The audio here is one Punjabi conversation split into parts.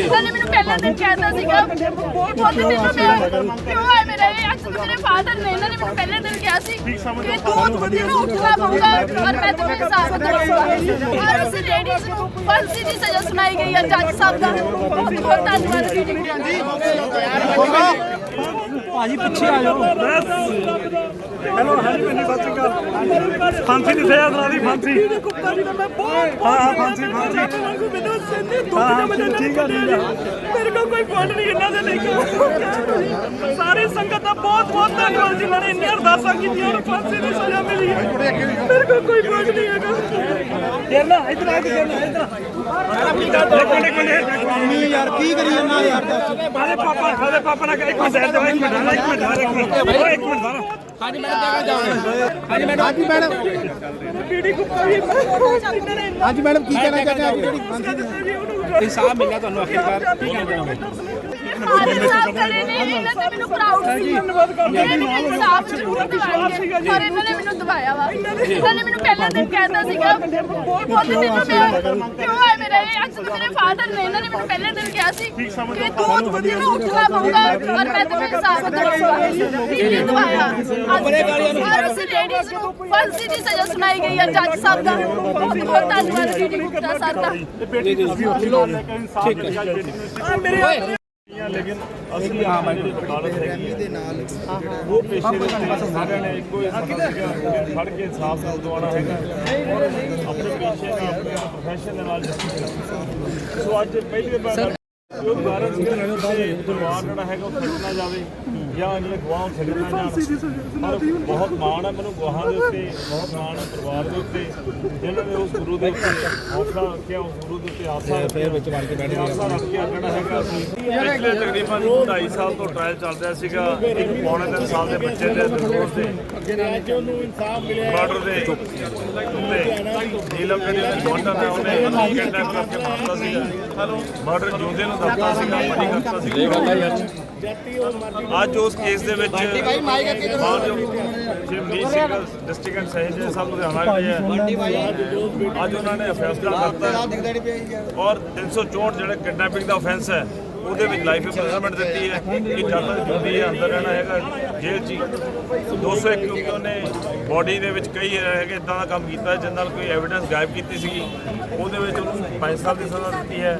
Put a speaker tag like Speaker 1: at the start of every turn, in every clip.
Speaker 1: ਇਹਨਾਂ ਨੇ ਮੈਨੂੰ ਪਹਿਲਾਂ ਦਿਨ ਕਹਿਤਾ ਸੀਗਾ। ਉਹਦੇ ਮੈਨੂੰ ਮੈਂ ਕਿਉਂ ਹੈ ਮੇਰੇ? ਇਹ ਅੱਜ ਮੇਰੇ ਫਾਦਰ ਨੇ ਇਹਨਾਂ ਨੇ ਮੈਨੂੰ ਪਹਿਲੇ ਦਿਨ ਕਿਹਾ ਸੀ ਕਿ ਤੂੰ ਤੈਨੂੰ ਉੱਠਣਾ ਪਊਗਾ ਔਰ ਮੈਂ ਤੈਨੂੰ ਇਨਸਾਫ ਦਵਾਉਂਗਾ ਔਰ ਉਸ ਲੇਡੀਜ਼ ਨੂੰ ਫਾਂਸੀ ਦੀ ਸਜ਼ਾ ਸੁਣਾਈ ਗਈ ਹੈ ਜੱਜ ਸਾਹਿਬ ਦਾ। ਬਹੁਤ ਬਹੁਤ ਧੰਨਵਾਦ ਜੀ।
Speaker 2: ਭਾਜੀ ਪਿੱਛੇ ਆ ਜਾਓ।
Speaker 3: ਹੈਲੋ ਹਾਂਜੀ ਮੈਨੂੰ ਸਤਿ ਸ਼੍ਰੀ ਅਕਾਲ। ਫਾਂਸੀ ਦੀ ਸਜ਼ਾ ਸੁਣਾ ਦੀ ਫਾਂਸੀ। ਹਾਂ ਹਾਂ ਫਾਂਸੀ ਫਾਂਸੀ। ਹਾਂ ਹਾਂ ਠੀਕ ਠੀਕ ਆ ਠੀਕ ਆ।
Speaker 2: ਮੇਰੇ ਕੋਲ ਕੋਈ ਫੰਡ ਨਹੀਂ ਇਹਨਾਂ ਦੇ ਲਈ ਸਾਰੀ ਸੰਗਤ ਦਾ ਬਹੁਤ ਬਹੁਤ ਧੰਨਵਾਦ ਜਿਨ੍ਹਾਂ ਨੇ ਇੰਨੀਆਂ ਅਰਦਾਸਾਂ ਕੀਤੀਆਂ ਔਰ ਫਾਂਸੀ ਦੀ ਸਜ਼ਾ ਮਿਲੀ ਹੈ। ਮੇਰੇ ਕੋਲ ਕੋਈ ਫੰਡ ਨਹੀਂ ਹੈਗਾ।
Speaker 3: ਤੇਰਨਾ ਇਧਰ ਆ ਕੇ ਤੇਰਨਾ ਇਧਰ
Speaker 4: ਯਾਰ ਕੀ ਕਰੀ ਜਾਂਦਾ ਯਾਰ? ਦੱਸ
Speaker 3: ਆਲੇ ਪਾਪਾ ਆਲੇ ਪਾਪਾ ਨਾਲ ਇੱਕ ਮਿੰਟ ਇੱਕ ਮਿੰਟ ਇੱਕ ਮਿੰਟ ਇੱਕ ਮਿੰਟ ਇੱਕ ਮਿੰਟ।
Speaker 4: ਹਾਂਜੀ ਮੈਡਮ। ਹਾਂਜੀ ਮੈਡਮ।
Speaker 2: ਪੀੜੀ ਗੁੱਪਾ ਵੀ ਇਹਨਾਂ ਨੇ
Speaker 4: ਹਾਂਜੀ ਮੈਡਮ ਕੀ ਕਹਿਣਾ ਚਾਹੁੰਦੇ ਆ? ਜਿਹੜੀ
Speaker 2: ਇਨਸਾਫ ਮਿਲਿਆ ਤੁਹਾਨੂੰ ਆਖਿਰਕਾਰ, ਕੀ ਕਹਿੰਦੇ ਹੋ
Speaker 1: ਸਾਹਿਬ ਖੜੇ ਨੇ ਇਹਨਾਂ ਤੇ ਮੈਨੂੰ ਪ੍ਰਾਊਡ ਸੀ
Speaker 2: ਧੰਨਵਾਦ ਕਰਦੇ
Speaker 1: ਨੇ ਮੈਨੂੰ ਇਨਸਾਫ ਜ਼ਰੂਰ ਦਿਵਾਇਆ ਪਰ ਇਹਨਾਂ ਨੇ ਮੈਨੂੰ ਦਵਾਇਆ ਵਾ। ਇਹਨਾਂ ਨੇ ਮੈਨੂੰ ਪਹਿਲਾਂ ਦਿਨ ਕਹਿਤਾ ਸੀਗਾ ਉਹਦੇ ਦਿਨ ਮੈਂ ਕਿਉਂ ਹੈ ਮੇਰੇ? ਇਹ ਅੱਜ ਮੇਰੇ ਫਾਦਰ ਨੇ ਇਹਨਾਂ ਨੇ ਮੈਨੂੰ ਪਹਿਲੇ ਦਿਨ ਕਿਹਾ ਸੀ ਕਿ ਤੂੰ ਤੈਨੂੰ ਉੱਠਣਾ ਪਊਗਾ ਔਰ ਮੈਂ ਤੈਨੂੰ ਇਨਸਾਫ ਦਵਾਉਂਗਾ। ਇਹਨੇ ਦਵਾਇਆ ਔਰ ਉਸ ਲੇਡੀਜ਼ ਨੂੰ ਫਾਂਸੀ ਦੀ ਸਜ਼ਾ ਸੁਣਾਈ ਗਈ ਹੈ ਜੱਜ ਸਾਹਿਬ ਦਾ। ਬਹੁਤ ਬਹੁਤ ਧੰਨਵਾਦ ਜੀ। ਗੁਪਤਾ ਸਰ ਦਾ।
Speaker 3: ਲੇਕਿਨ ਅਸੀਂ ਆਮ ਜਿਹੜੀ ਵਕਾਲਤ ਹੈਗੀ ਦੇ ਨਾਲ ਉਹ ਪੇਸ਼ੇ ਦੇ ਉੱਤੇ ਸਾਰਿਆਂ ਨੇ ਇੱਕੋ ਹੀ ਸਮਝ ਸੀਗਾ ਕਿ ਫੜ ਕੇ ਇਨਸਾਫ ਨਾਲ ਦਵਾਉਣਾ ਹੈਗਾ ਔਰ ਆਪਣੇ ਪੇਸ਼ੇ ਨਾਲ ਆਪਣੇ ਪ੍ਰੋਫੈਸ਼ਨ ਦੇ ਨਾਲ ਜਸਟਿਸ ਕਰਨਾ ਸੋ ਅੱਜ ਪਹਿਲੀ ਵਾਰ ਜਿਹੜਾ ਹੈਗਾ ਉਹ ਛੱਡਣਾ ਜਾਵੇ ਜਾਂ ਜਿਹੜੇ ਗਵਾਹ ਉਹ ਛੱਡਣਾ ਜਾਣ ਪਰ ਬਹੁਤ ਮਾਣ ਹੈ ਮੈਨੂੰ ਗਵਾਹਾਂ ਦੇ ਉੱਤੇ ਬਹੁਤ ਮਾਣ ਹੈ ਪਰਿਵਾਰ ਦੇ ਉੱਤੇ। ਜਿਨ੍ਹਾਂ ਨੇ ਉਸ ਗੁਰੂ ਦੇ ਉੱਤੇ ਹੌਸਲਾ ਰੱਖਿਆ ਉਸ ਗੁਰੂ ਦੇ ਉੱਤੇ ਆਸਾ ਫੇਰ ਵਿੱਚ ਬਣ ਕੇ ਬੈਠ ਆਸਾ ਰੱਖ ਕੇ ਜਿਹੜਾ ਹੈਗਾ ਅਸੀਂ ਪਿਛਲੇ ਤਕਰੀਬਨ 2.5 ਸਾਲ ਤੋਂ ਟ੍ਰਾਇਲ ਚੱਲ ਰਿਹਾ ਸੀਗਾ। ਇੱਕ ਪੌਣੇ ਸਾਲ ਦੇ ਬੱਚੇ ਦੇ ਦੋਸਤ ਦੇ ਬਾਰਡਰ ਦੇ ਉੱਤੇ। ਨੀਲਮ ਜਿਹੜੀ ਉਹਦੀ ਗਵਾਂਡਾ ਨੇ ਉਹਨੇ ਉਹਨੂੰ ਕਿਡਨੈਪ ਕਰਕੇ ਮਾਰਤਾ ਸੀਗਾ। ਬਾਰਡਰ ਜੂਦੇ ਨੂੰ ਅੱਜ ਉਸ ਕੇਸ ਦੇ ਵਿੱਚ ਮਾਨਯੋਗ ਸਿੰਘ ਡਿਸਟ੍ਰਿਕਟ ਐਂਡ ਸਹਿਜ ਸਾਹਿਬ ਲੁਧਿਆਣਾ ਗਏ ਹੈ। ਅੱਜ ਉਹਨਾਂ ਨੇ ਫੈਸਲਾ ਕਰਤਾ। ਔਰ 364 ਜਿਹੜਾ ਕਿਡਨੈਪਿੰਗ ਦਾ ਆਫੈਂਸ ਹੈ ਉਹਦੇ ਵਿੱਚ ਲਾਈਫ ਇੰਪ੍ਰਿਜ਼ਨਮੈਂਟ ਦਿੱਤੀ ਹੈ ਕਿ ਜਦ ਤੱਕ ਜਿੰਦੀ ਹੈ ਅੰਦਰ ਰਹਿਣਾ ਹੈਗਾ ਜੇਲ੍ਹ 'ਚ ਹੀ। 201 ਕਿਉਂਕਿ ਉਹਨੇ ਬੋਡੀ ਦੇ ਵਿੱਚ ਕਈ ਹੈਗੇ ਇਦਾਂ ਦਾ ਕੰਮ ਕੀਤਾ ਜਿਸ ਨਾਲ ਕੋਈ ਐਵੀਡੈਂਸ ਗਾਇਬ ਕੀਤੀ ਸੀਗੀ। ਉਹਦੇ ਵਿੱਚ ਉਹਨੂੰ 5 ਸਾਲ ਦੀ ਸਜ਼ਾ ਦਿੱਤੀ ਹੈ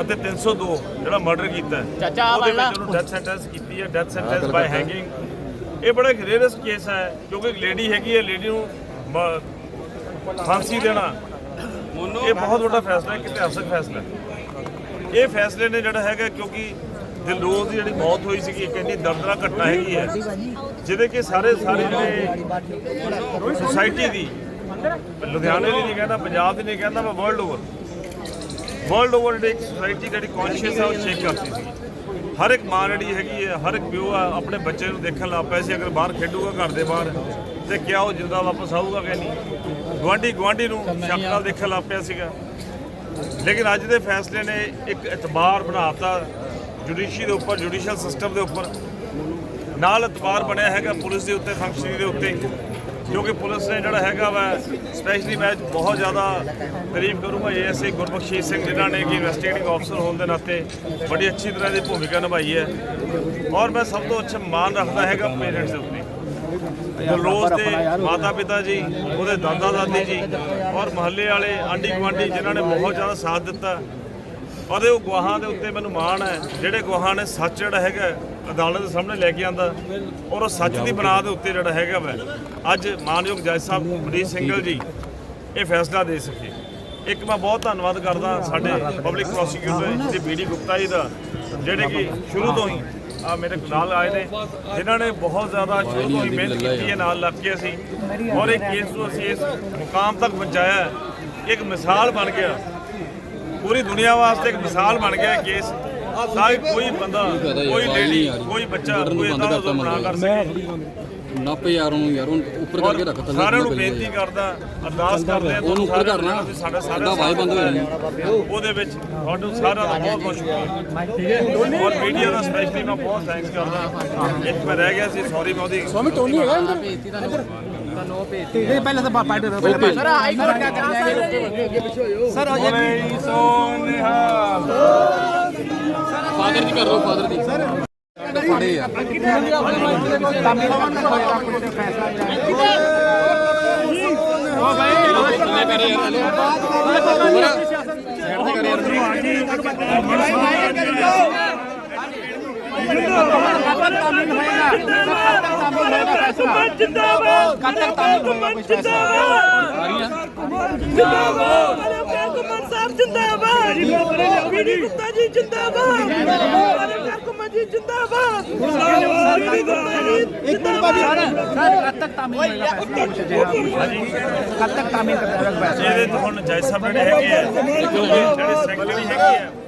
Speaker 3: ਅਤੇ 302 ਜਿਹੜਾ ਮਰਡਰ ਕੀਤਾ ਉਹਦੇ ਵਿੱਚ ਉਹਨੂੰ ਡੈਥ ਸੈਂਟੈਂਸ ਕੀਤੀ ਹੈ ਡੈਥ ਸੈਂਟੈਂਸ ਬਾਈ ਹੈਂਗਿੰਗ ਇਹ ਬੜਾ ਗ੍ਰੇਰਸ ਕੇਸ ਹੈ ਕਿਉਂਕਿ ਇੱਕ ਲੇਡੀ ਹੈਗੀ ਹੈ ਲੇਡੀ ਨੂੰ ਫਾਂਸੀ ਦੇਣਾ। ਇਹ ਬਹੁਤ ਵੱਡਾ ਫੈਸਲਾ ਹੈ ਇੱਕ ਇਤਿਹਾਸਕ ਫੈਸਲਾ ਹੈ। ਇਹ ਫੈਸਲੇ ਨੇ ਜਿਹੜਾ ਹੈਗਾ ਕਿਉਂਕਿ ਦਿਲਰੋਜ਼ ਦੀ ਜਿਹੜੀ ਮੌਤ ਹੋਈ ਸੀਗੀ, ਇੱਕ ਇੰਨੀ ਦਰਦਨਾਕ ਘਟਨਾ ਹੈਗੀ ਹੈ, ਜਿਹਦੇ ਕਿ ਸਾਰੇ ਸਾਰੇ ਜਿਹੜੇ ਸੁਸਾਇਟੀ ਦੀ, ਲੁਧਿਆਣੇ ਦੀ ਨਹੀਂ ਕਹਿੰਦਾ, ਪੰਜਾਬ ਦੀ ਨਹੀਂ ਕਹਿੰਦਾ ਮੈਂ ਵਰਲਡ ਓਵਰ ਵਰਲਡ ਓਵਰ ਜਿਹੜੀ ਇੱਕ ਸੋਸਾਇਟੀ ਜਿਹੜੀ ਕੌਨਸ਼ੀਅਸ ਹੈ ਉਹ ਚੇਕ ਕਰਦੀ ਸੀ। ਹਰ ਇੱਕ ਮਾਂ ਜਿਹੜੀ ਹੈਗੀ ਹੈ, ਹਰ ਇੱਕ ਪਿਓ ਆ, ਆਪਣੇ ਬੱਚੇ ਨੂੰ ਦੇਖਣ ਲੱਗ ਪਿਆ ਸੀ, ਅਗਰ ਬਾਹਰ ਖੇਡੂਗਾ ਘਰ ਦੇ ਬਾਹਰ, ਤੇ ਕਿਆ ਉਹ ਜਿੰਦਾ ਵਾਪਸ ਆਊਗਾ ਕਿ ਨਹੀਂ? ਗਵਾਂਢੀ ਗਵਾਂਢੀ ਨੂੰ ਸ਼ੱਕ ਨਾਲ ਦੇਖਣ ਲੱਗ ਪਿਆ ਸੀਗਾ। ਲੇਕਿਨ ਅੱਜ ਦੇ ਫੈਸਲੇ ਨੇ ਇੱਕ ਇਤਬਾਰ ਬਣਾਤਾ ਜੁਡੀਸ਼ੀ ਦੇ ਉੱਪਰ, ਜੁਡੀਸ਼ੀਅਲ ਸਿਸਟਮ ਦੇ ਉੱਪਰ। ਨਾਲ ਇਤਬਾਰ ਬਣਿਆ ਹੈਗਾ ਪੁਲਿਸ ਦੇ ਉੱਤੇ ਫੰਕਸ਼ਨਰੀ ਦੇ ਉੱਤੇ ਕਿਉਂਕਿ ਪੁਲਿਸ ਨੇ ਜਿਹੜਾ ਹੈਗਾ ਵਾ ਸਪੈਸ਼ਲੀ ਮੈਂ ਬਹੁਤ ਜ਼ਿਆਦਾ ਤਾਰੀਫ ਕਰੂੰਗਾ ਏਐਸਏ ਗੁਰਬਖਸ਼ੀਸ਼ ਸਿੰਘ, ਜਿਨ੍ਹਾਂ ਨੇ ਕਿ ਇਨਵੈਸਟੀਗੇਟਿੰਗ ਅਫਸਰ ਹੋਣ ਦੇ ਨਾਤੇ ਬੜੀ ਅੱਛੀ ਤਰ੍ਹਾਂ ਦੀ ਭੂਮਿਕਾ ਨਿਭਾਈ ਹੈ। ਔਰ ਮੈਂ ਸਭ ਤੋਂ ਅੱਛਾ ਮਾਣ ਰੱਖਦਾ ਹੈਗਾ ਪੇਰੈਂਟਸ ਦੇ ਉੱਤੇ। ਰੋਜ਼ ਦੇ ਮਾਤਾ ਪਿਤਾ ਜੀ, ਉਹਦੇ ਦਾਦਾ ਦਾਦੀ ਜੀ ਔਰ ਮਹੱਲੇ ਵਾਲੇ ਆਂਢੀ ਗੁਆਂਢੀ ਜਿਨ੍ਹਾਂ ਨੇ ਬਹੁਤ ਜ਼ਿਆਦਾ ਸਾਥ ਦਿੱਤਾ। ਔਰ ਇਹ ਉਹ ਗਵਾਹਾਂ ਦੇ ਉੱਤੇ ਮੈਨੂੰ ਮਾਣ ਹੈ, ਜਿਹੜੇ ਗਵਾਹਾਂ ਨੇ ਸੱਚ ਜਿਹੜਾ ਹੈਗਾ, ਅਦਾਲਤ ਦੇ ਸਾਹਮਣੇ ਲੈ ਕੇ ਆਂਦਾ ਔਰ ਉਹ ਸੱਚ ਦੀ ਬਣਾ ਦੇ ਉੱਤੇ ਜਿਹੜਾ ਹੈਗਾ ਵਾ। ਅੱਜ ਮਾਨਯੋਗ ਜੱਜ ਸਾਹਿਬ ਮਨੀਸ਼ ਸਿੰਘਲ ਜੀ ਇਹ ਫੈਸਲਾ ਦੇ ਸਕੇ। ਇੱਕ ਮੈਂ ਬਹੁਤ ਧੰਨਵਾਦ ਕਰਦਾ ਸਾਡੇ public prosecutor ji BD Gupta ji ਦਾ, ਜਿਹੜੇ ਕਿ ਸ਼ੁਰੂ ਤੋਂ ਹੀ ਆ ਮੇਰੇ ਨਾਲ ਆਏ ਨੇ, ਜਿਨ੍ਹਾਂ ਨੇ ਬਹੁਤ ਜ਼ਿਆਦਾ ਸ਼ੁਰੂ ਤੋਂ ਹੀ ਮਿਹਨਤ ਕੀਤੀ ਹੈ, ਨਾਲ ਲੱਗ ਕੇ ਅਸੀਂ ਔਰ ਇਹ ਕੇਸ ਨੂੰ ਅਸੀਂ ਇਸ ਮੁਕਾਮ ਤੱਕ ਪਹੁੰਚਾਇਆ ਇੱਕ ਮਿਸਾਲ ਬਣ ਗਿਆ। ਪੂਰੀ ਦੁਨੀਆ ਵਾਸਤੇ ਇੱਕ ਮਿਸਾਲ ਬਣ ਗਿਆ ਕੇਸ ਕੋਈ ਬੰਦਾ, ਕੋਈ ਲੇਡੀ ਕੋਈ ਬੱਚਾ, ਕੋਈ ਇਦਾਂ ਦਾ ਜ਼ੁਲਮ ਕਰ ਸਕੇ।
Speaker 5: ਨੱਪ ਯਾਰ ਉਹਨੂੰ ਯਾਰ ਉਹਨੂੰ ਉੱਪਰ ਕਰਕੇ ਰੱਖ ਥੱਲੇ
Speaker 3: ਸਾਰਿਆਂ ਨੂੰ ਬੇਨਤੀ ਕਰਦਾ ਅਰਦਾਸ ਕਰਦੇ ਆ
Speaker 5: ਉਹਨੂੰ ਉੱਪਰ ਕਰਨਾ
Speaker 3: ਸਾਡਾ ਸਾਰਾ
Speaker 5: ਅੱਧਾ ਵਾਈ ਬੰਦ ਹੋ ਜਾਣੀ।
Speaker 3: ਉਹਦੇ ਵਿੱਚ ਤੁਹਾਨੂੰ ਸਾਰਿਆਂ ਦਾ ਬਹੁਤ ਬਹੁਤ ਸ਼ੁਕਰੀਆ। ਔਰ ਮੀਡੀਆ ਦਾ ਸਪੈਸ਼ਲੀ ਮੈਂ ਬਹੁਤ ਥੈਂਕਸ ਕਰਦਾ। ਇੱਕ ਮੈਂ ਰਹਿ ਗਿਆ ਸੀ ਸੌਰੀ ਮੈਂ ਉਹਦੀ
Speaker 4: ਸਵਾਮੀ ਟੋਨੀ ਹੈਗਾ ਅੰਦਰ ਇਹ ਪਹਿਲਾਂ ਤਾਂ ਪਾਰਟੀ ਦਾ ਪਹਿਲਾਂ ਸਰ ਹਾਈ ਕੋਰਟ ਕਿਆ ਕਰ ਹੈ ਸਰ
Speaker 3: ਬੋਲੇ ਸੋ ਨਿਹਾਲ
Speaker 5: ਫਾਦਰ ਦੀ ਕਰ ਲਓ ਫਾਦਰ ਦੀ। ਫਾੜੇ ਯਾਰ
Speaker 2: ਜਿੰਦਾਬਾਦ। ਜਿੰਦਾਬਾਦ। ਜਿੰਦਾਬਾਦ। ਸਾਹਿਬ ਜਿੰਦਾਬਾਦ। ਬੀਬੀ ਗੁਪਤਾ ਜੀ ਜਿੰਦਾਬਾਦ। ਮਹਿਕਮਾ ਜੀ ਜਿੰਦਾਬਾਦ। ਇੱਕ ਮਿੰਟ ਬਾਬੀ
Speaker 4: ਸਰ ਕਦ ਤੱਕ ਤਾਮਿਲ ਕਦ ਤੱਕ ਤਾਮਿਲ ਕਰਦਾ ਹੈ।
Speaker 3: ਇਹਦੇ ਹੁਣ ਜੈ ਸਾਹਿਬ ਜਿਹੜੇ ਹੈਗੇ ਆ ਜਿਹੜੇ ਸੈਕਟਰੀ ਹੈਗੇ ਆ